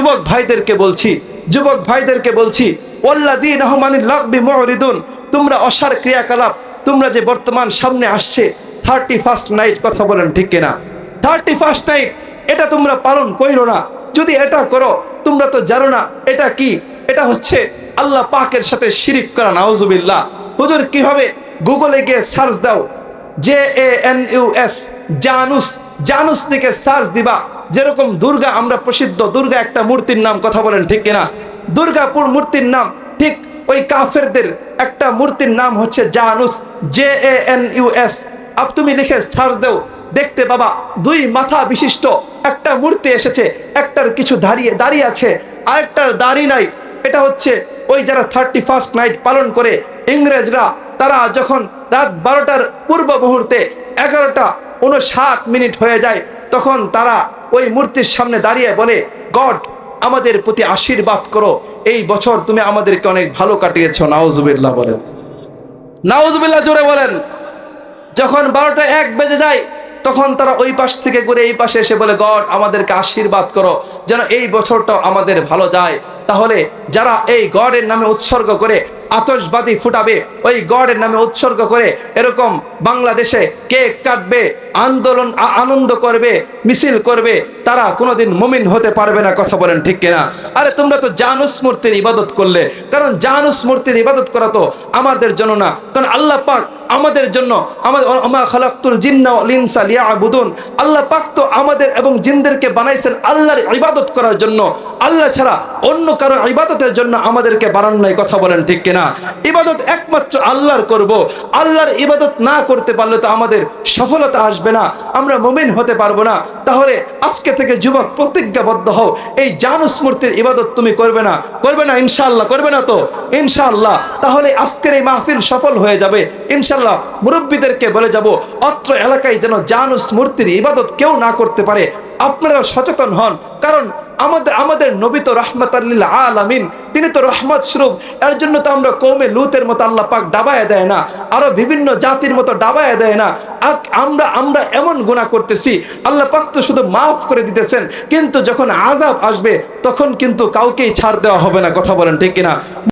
যুবক ভাইদেরকে বলছি, যুবক ভাইদেরকে বলছি ওল্লাদিন রহমানিল লাগবি মহরিদুন তোমরা অসার ক্রিয়াকলাপ, তোমরা যে বর্তমান সামনে আসছে থার্টি ফার্স্ট নাইট কথা বলেন ঠিক কিনা? থার্টি ফার্স্ট নাইট এটা তোমরা পালন কইরো না। যদি এটা করো, তোমরা তো জানো না, এটা কি? এটা হচ্ছে আল্লাহ পাকের সাথে শিরিক করা, নাউজুবিল্লাহ। হুজুর, কীভাবে গুগলে গিয়ে সার্চ দাও? J A N U S Janus Janus থেকে সার্চ দিবা। যেরকম দুর্গা, আমরা প্রসিদ্ধ দুর্গা একটা মূর্তির নাম কথা বলেন, ঠিক কিনা? দুর্গাপুর মূর্তির নাম ঠিক ওই কাফেরদের একটা মূর্তির নাম হচ্ছে Janus, J A N U S. Up তুমি লিখে সার্চ দেও, দেখতে বাবা দুই মাথা বিশিষ্ট একটা মূর্তি এসেছে, একটার কিছু দাঁড়িয়ে দাঁড়িয়ে আছে, আরেকটার দাড়ি নাই। এটা হচ্ছে ওই যারা থার্টি ফার্স্ট নাইট পালন করে, ইংরেজরা, তারা যখন রাত বারোটার পূর্ব মুহূর্তে এগারোটা উনষাট মিনিট হয়ে যায়, তখন তারা ওই মূর্তির সামনে দাঁড়িয়ে বলে, গড, আমাদের প্রতি আশীর্বাদ করো। এই বছর তুমি আমাদেরকে অনেক ভালো কাটিয়েছ। নাউজুবিল্লাহ বলেন। নাউজুবিল্লাহ জোরে বলেন। যখন বারোটা এক বেজে যায়, তখন তারা ওই পাশ থেকে ঘুরে এই পাশে এসে বলে, গড, আমাদেরকে আশীর্বাদ করো। যেন এই বছরটাও আমাদের ভালো যায়। তাহলে যারা এই গডের নামে উৎসর্গ করে আতশবাদী ফুটাবে। ওই গডের নামে উৎসর্গ করে এরকম বাংলাদেশে কেক কাটবে, আন্দোলন আনন্দ করবে, মিছিল করবে, তারা কোনোদিন মুমিন হতে পারবে না, কথা বলেন ঠিক কিনা? আরে তোমরা তো জানুস মূর্তির ইবাদত করলে। কারণ জানুস মূর্তির ইবাদত করা তো আমাদের জন্য না। কারণ আল্লাহ পাক আমাদের জন্য আমাদের আমা খালাক্তুল জিন্না ওয়াল ইনসা লিয়াবুদুন। আল্লাহ পাক তো আমাদের এবং জিনদেরকে বানাইছেন আল্লাহর ইবাদত করার জন্য। আল্লাহ ছাড়া অন্য কারও ইবাদতের জন্য আমাদেরকে বানান নাই কথা বলেন ঠিক কিনা? ইবাদত একমাত্র আল্লাহর করব। আল্লাহর ইবাদত না করতে পারলে তো আমাদের সফলতা আসবে না, আমরা মুমিন হতে পারব না। তাহলে আজকে থেকে যুবক প্রতিজ্ঞাবদ্ধ হও। এই জানুস মূর্তির ইবাদত তুমি করবে না। করবে না ইনশাআল্লাহ, করবে না তো? ইনশাআল্লাহ। তাহলে আজকের এই মাহফিল সফল হয়ে যাবে। ইনশাআল্লাহ মুরব্বীদেরকে বলে যাব, অত্র এলাকায় যেন জানুস মূর্তির ইবাদত কেউ না করতে পারে। আপনারা সচেতন হন। কারণ আমাদের আমাদের নবী তো রহমত আল্লিল আলামিন। তিনি তো রহমত স্বরূপ। এর জন্য তো আমরা কৌমে লুতের মতো আল্লাহ পাক ডাবায় দেয় না। আরও বিভিন্ন জাতির মতো ডাবায় দেয় না। আমরা আমরা এমন গুণা করতেছি। আল্লাহ পাক তো শুধু মাফ করে দিতেছেন। কিন্তু যখন আজাব আসবে, তখন কিন্তু কাউকেই ছাড় দেওয়া হবে না। কথা বলেন ঠিক কিনা?